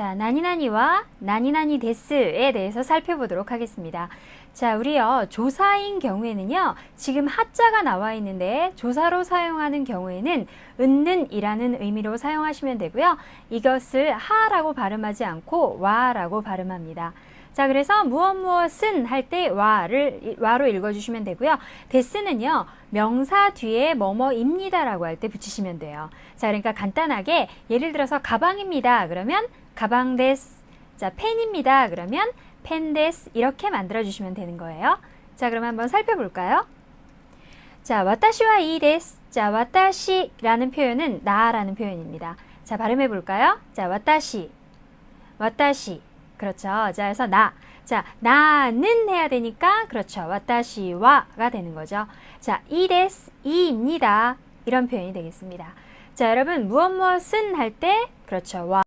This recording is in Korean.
자, 나니나니와 나니나니 데스에 대해서 살펴보도록 하겠습니다. 자, 우리요, 조사인 경우에는요, 지금 하자가 나와 있는데, 조사로 사용하는 경우에는, 은는 이라는 의미로 사용하시면 되고요. 이것을 하라고 발음하지 않고, 와라고 발음합니다. 자, 그래서 무엇 무엇은 할 때 와를, 와로 읽어주시면 되고요. 데스는요, 명사 뒤에 뭐뭐입니다라고 할 때 붙이시면 돼요. 자, 그러니까 간단하게 예를 들어서 가방입니다. 그러면 가방 데스. 자, 펜입니다. 그러면 펜 데스. 이렇게 만들어 주시면 되는 거예요. 자, 그럼 한번 살펴볼까요? 자, 와타시와 이 데스. 자, 와타시라는 표현은 나라는 표현입니다. 자, 발음해 볼까요? 자, 와타시. 와타시. 그렇죠. 자, 그래서 나. 자, 나는 해야 되니까 그렇죠. 와타시와가 되는 거죠. 자, 이 데스. 이입니다. 이런 표현이 되겠습니다. 자, 여러분 무엇 무엇은 할 때 그렇죠. 와